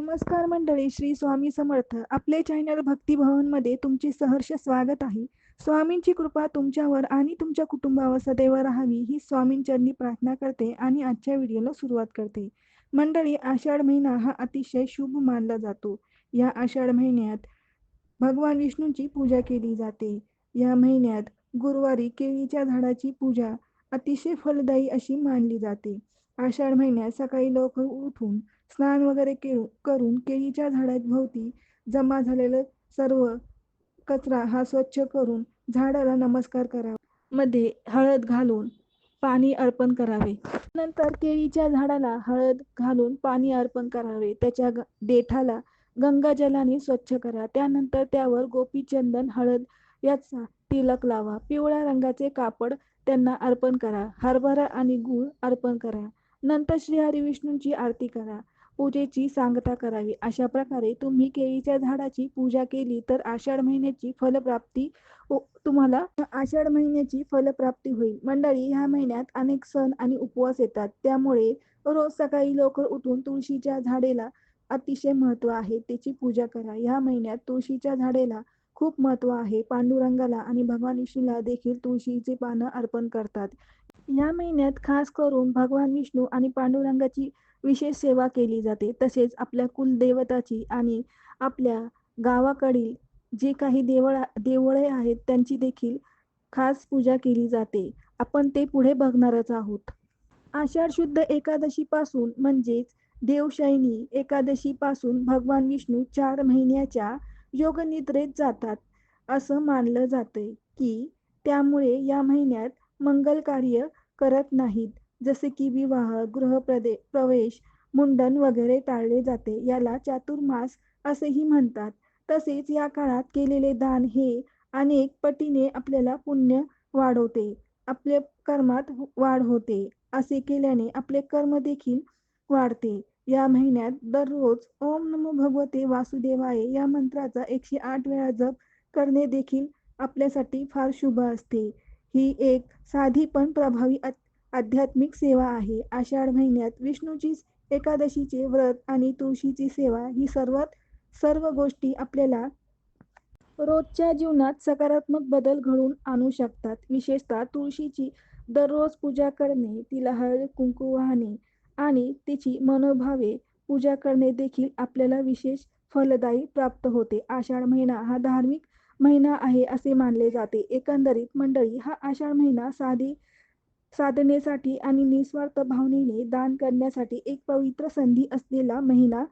नमस्कार मंडळी श्री स्वामी समर्थ. आपले चॅनल भक्तिभवनमध्ये तुमचे सहर्ष स्वागत आहे. स्वामींची कृपा तुमच्यावर आणि तुमच्या कुटुंबावर सदैव राहावी ही स्वामींचरणी प्रार्थना करते आणि आजच्या व्हिडिओला सुरुवात करते. मंडळी आषाढ महिना हा अतिशय शुभ मानला जातो. या आषाढ महिन्यात भगवान विष्णूंची पूजा केली जाते. या महिन्यात गुरुवारी केळीच्या झाडाची पूजा अतिशय फलदायी अशी मानली जाते. आषाढ महिन्यात सकाळी लवकर उठून स्नान वगैरे के करून केळीच्या झाडाभोवती जमा झालेलं सर्व कचरा हा स्वच्छ करून झाडाला नमस्कार करावा. मध्ये हळद घालून पाणी अर्पण करावे. नंतर केळीच्या झाडाला हळद घालून पाणी अर्पण करावे. त्याच्या देठाला गंगाजलाने स्वच्छ करा. त्यानंतर त्यावर गोपीचंदन हळद याचा तिलक लावा. पिवळ्या रंगाचे कापड त्यांना अर्पण करा. हरभरा आणि गूळ अर्पण करा. नंतर श्री हरिविष्णूंची आरती करा. पूजेची सांगता करावी. अशा प्रकारे तुम्ही केळीच्या झाडाची पूजा केली तर आषाढ महिन्याची फलप्राप्ती तुम्हाला आषाढ महिन्याची फलप्राप्ती होईल. मंडळी ह्या महिन्यात अनेक सण आणि उपवास येतात. त्यामुळे रोज सकाळी लवकर उठून तुळशीच्या झाडेला अतिशय महत्त्व आहे. त्याची पूजा करा. या महिन्यात तुळशीच्या झाडेला खूप महत्त्व आहे. पांडुरंगाला आणि भगवान विष्णूला देखील तुळशीचे पानं अर्पण करतात. या महिन्यात खास करून भगवान विष्णू आणि पांडुरंगाची विशेष सेवा केली जाते. तसेच आपल्या कुलदेवताची आणि आपल्या गावाकडील जे काही देवळ देवळे आहेत त्यांची देखील खास पूजा केली जाते. आपण ते पुढे बघणारच आहोत. आषाढ शुद्ध एकादशीपासून म्हणजेच देवशैनी एकादशीपासून भगवान विष्णू चार महिन्याच्या योगनिद्रेत जातात असं मानलं जातंय की त्यामुळे या महिन्यात मंगल कार्य करत नाहीत. जसे की विवाह गृहप्रदे प्रवेश मुंडन वगैरे टाळले जाते. याला चातुर्मास असेही म्हणतात. तसेच या काळात केलेले दान हे अनेक पटीने आपल्याला पुण्य वाढवते. आपल्या कर्मात वाढ होते. असे केल्याने आपले कर्म देखील वाढते. या महिन्यात दररोज ओम नमो भगवते वासुदेवाय या मंत्राचा एकशे आठ वेळा जप करणे देखील आपल्यासाठी फार शुभ असते. ही एक साधी पण प्रभावी आध्यात्मिक सेवा आहे. आषाढ महिन्यात विष्णूची एकादशीचे व्रत आणि तुळशीची सेवा ही सर्वात सर्व गोष्टी आपल्याला रोजच्या जीवनात सकारात्मक बदल घडवून आणू शकतात. विशेषतः तुळशीची दररोज पूजा करणे तिला हळद कुंकू वाहणे आणि तिची मनोभावे पूजा करणे देखील आपल्याला विशेष फलदायी प्राप्त होते. आषाढ महिना हा धार्मिक महिना आहे असे मानले जाते. एकंदरीत मंडळी हा आषाढ महिना साधी साधनेसाठी आणि निस्वार्थ भावनेने दान करण्यासाठी एक पवित्र संधी असलेला महिना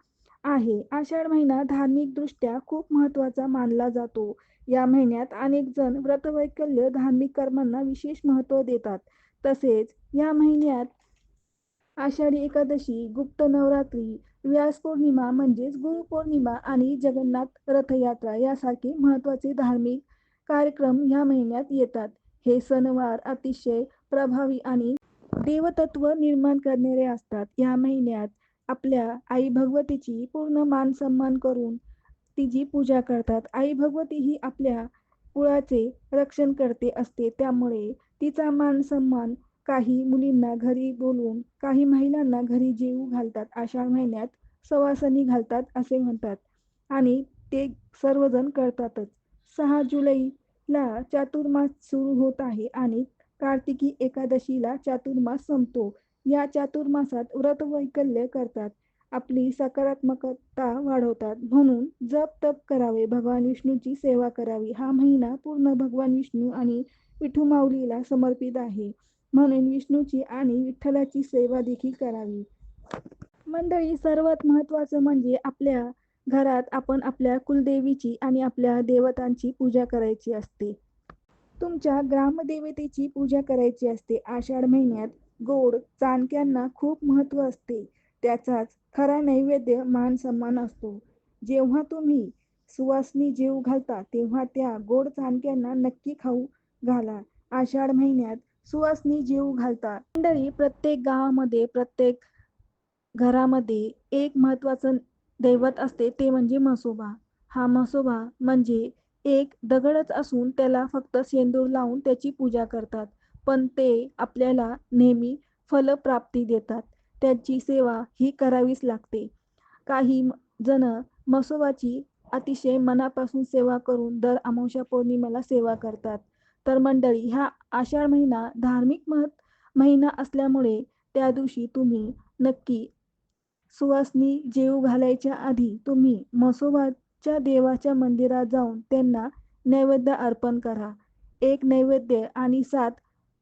आहे. आषाढ महिना धार्मिक दृष्ट्या खूप महत्त्वाचा मानला जातो. या महिन्यात अनेक जण व्रतवैकल्य धार्मिक कर्मांना विशेष महत्त्व देतात. तसेच या महिन्यात आषाढी एकादशी गुप्त नवरात्री व्यास पौर्णिमा म्हणजेच गुरुपौर्णिमा आणि जगन्नाथ रथयात्रा यासारखे महत्त्वाचे धार्मिक कार्यक्रम या महिन्यात येतात. हे सणवार अतिशय प्रभावी आणि देवतत्व निर्माण करणारे असतात. या महिन्यात आपल्या आई भगवतीची पूर्ण मान सन्मान करून तिची पूजा करतात. आई भगवती ही आपल्या कुळाचे रक्षण करते असते. त्यामुळे तिचा मान सन्मान काही मुलींना घरी बोलवून काही महिलांना घरी जेवू घालतात. आषाढ महिन्यात सवासनी घालतात असे म्हणतात. आणि ते सर्वजण करतातच. सहा जुलैला चातुर्मास सुरू होत आहे आणि कार्तिकी एकादशीला चातुर्मास संपतो. या चातुर्मासात व्रत वैकल्य करतात. आपली सकारात्मकता वाढवतात. म्हणून जप तप करावे. भगवान विष्णूची सेवा करावी. हा महिना पूर्ण भगवान विष्णू आणि विठू माऊलीला समर्पित आहे. म्हणून विष्णूची आणि विठ्ठलाची सेवा देखील करावी. मंडळी सर्वात महत्वाचं म्हणजे आपल्या घरात आपण आपल्या कुलदेवीची आणि आपल्या देवतांची पूजा करायची असते. तुमच्या ग्रामदेवतेची पूजा करायची असते. आषाढ महिन्यात गोड चाणक्यांना खूप महत्त्व असते. त्याचाच खरा नैवेद्य मान सन्मान असतो. जेव्हा तुम्ही सुवासनी जीव घालता तेव्हा त्या गोड चाणक्यांना नक्की खाऊ घाला. आषाढ महिन्यात सुवासनी जीव घालतात मंडळी प्रत्येक गावामध्ये प्रत्येक घरामध्ये एक महत्वाचं दैवत असते ते म्हणजे म्हसोबा. हा म्हसोबा म्हणजे एक दगडच असून त्याला फक्त सेंदूर लावून त्याची पूजा करतात. पण ते आपल्याला नेहमी फलप्राप्ती देतात. त्यांची सेवा ही करावीच लागते. काही जण मसोबाची अतिशय मनापासून सेवा करून दर अमावस्या पौर्णिमेला सेवा करतात. तर मंडळी हा आषाढ महिना धार्मिक महत् महिना असल्यामुळे त्या दिवशी तुम्ही नक्की सुवासनी जेऊ घालायच्या आधी तुम्ही मसोबा च्या देवाच्या मंदिरात जाऊन त्यांना नैवेद्य अर्पण करा. एक नैवेद्य आणि सात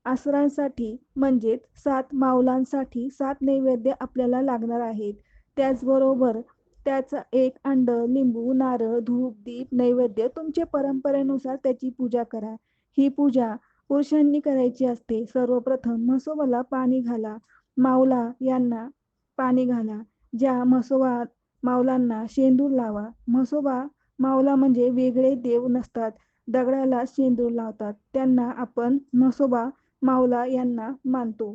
आसरांसाठी म्हणजेच सात माऊलांसाठी सात नैवेद्य आपल्याला लागणार आहेत. त्याचबरोबर त्याचा एक अंड लिंबू नारळ धूप दीप नैवेद्य तुमच्या परंपरेनुसार त्याची पूजा करा. ही पूजा पुरुषांनी करायची असते. सर्वप्रथम म्हसोबाला पाणी घाला. माऊला यांना पाणी घाला. ज्या म्हसोबा माऊलांना शेंदूर लावा. म्हसोबा माऊला म्हणजे वेगळे देव नसतात. दगडाला शेंदूर लावतात. त्यांना आपण म्हसोबा माऊला यांना मानतो.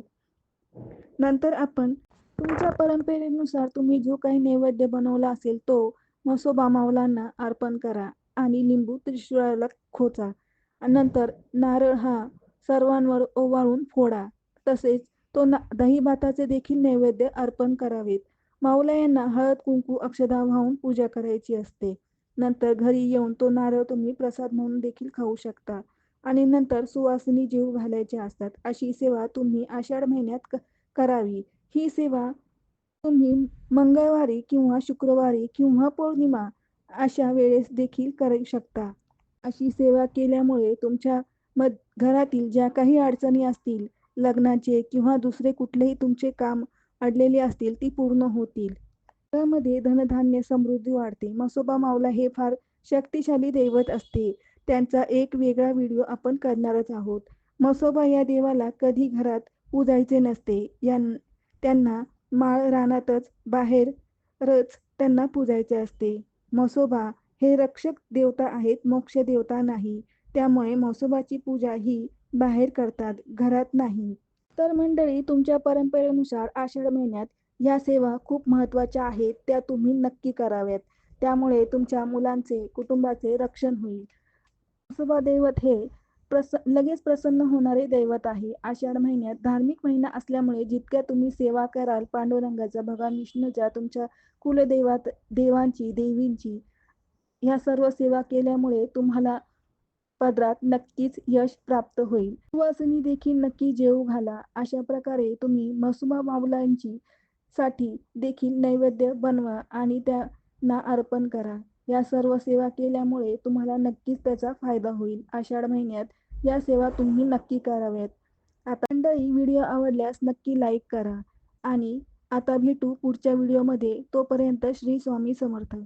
नंतर आपण तुमच्या परंपरेनुसार तुम्ही जो काही नैवेद्य बनवला असेल तो म्हसोबा माऊलांना अर्पण करा आणि लिंबू त्रिशुळाला खोचा. नंतर नारळ हा सर्वांवर ओवाळून फोडा. तसेच तो ना दही भाताचे देखील नैवेद्य अर्पण करावेत. माऊला यांना हळद कुंकू अक्षदा वाहून पूजा करायची असते. नंतर घरी येऊन तो नारळ तुम्ही प्रसाद म्हणून देखील खाऊ शकता. आणि नंतर सुवासिनी जीव घालायचे असतात. अशी सेवा तुम्ही आषाढ महिन्यात करावी. ही सेवा तुम्ही मंगळवारी किंवा शुक्रवारी किंवा पौर्णिमा अशा वेळेस देखील करू शकता. अशी सेवा केल्यामुळे तुमच्या मध घरातील ज्या काही अडचणी असतील लग्नाचे किंवा दुसरे कुठलेही तुमचे काम अडलेली असतील ती पूर्ण होतील. त्यामध्ये धनधान्य समृद्धी वाढते. मसोबा माऊला हे फार शक्तिशाली दैवत असते. त्यांचा एक वेगळा व्हिडिओ आपण करणारच आहोत. मसोबा या देवाला कधी घरात पूजायचे नसते. यां त्यांना माळ रानातच बाहेरच त्यांना पूजायचे असते. मसोबा हे रक्षक देवता आहेत मोक्ष देवता नाही. त्यामुळे मसोबाची पूजा ही बाहेर करतात घरात नाही. तर मंडळी तुमच्या परंपरेनुसार आषाढ महिन्यात या सेवा खूप महत्त्वाच्या आहेत त्या तुम्ही नक्की कराव्यात. त्यामुळे तुमच्या मुलांचे कुटुंबाचे रक्षण होईल. म्हसोबा दैवत हे प्रस लगेच प्रसन्न होणारे दैवत आहे. आषाढ महिन्यात धार्मिक महिना असल्यामुळे जितक्या तुम्ही सेवा कराल पांडुरंगाचा भगवान विष्णूच्या तुमच्या कुलदैवात देवांची देवींची ह्या सर्व सेवा केल्यामुळे तुम्हाला पदरात नक्कीच यश प्राप्त होईल. सुवासिनी देखील नक्की जेवू घाला. अशा प्रकारे तुम्ही मसुमा माऊलांची साठी देखील नैवेद्य बनवा आणि त्यांना अर्पण करा. या सर्व सेवा केल्यामुळे तुम्हाला नक्कीच त्याचा फायदा होईल. आषाढ महिन्यात या सेवा तुम्ही नक्की कराव्यात. आता मंडळी व्हिडिओ आवडल्यास नक्की लाईक करा. आणि आता भेटू पुढच्या व्हिडिओमध्ये. तोपर्यंत श्री स्वामी समर्थ.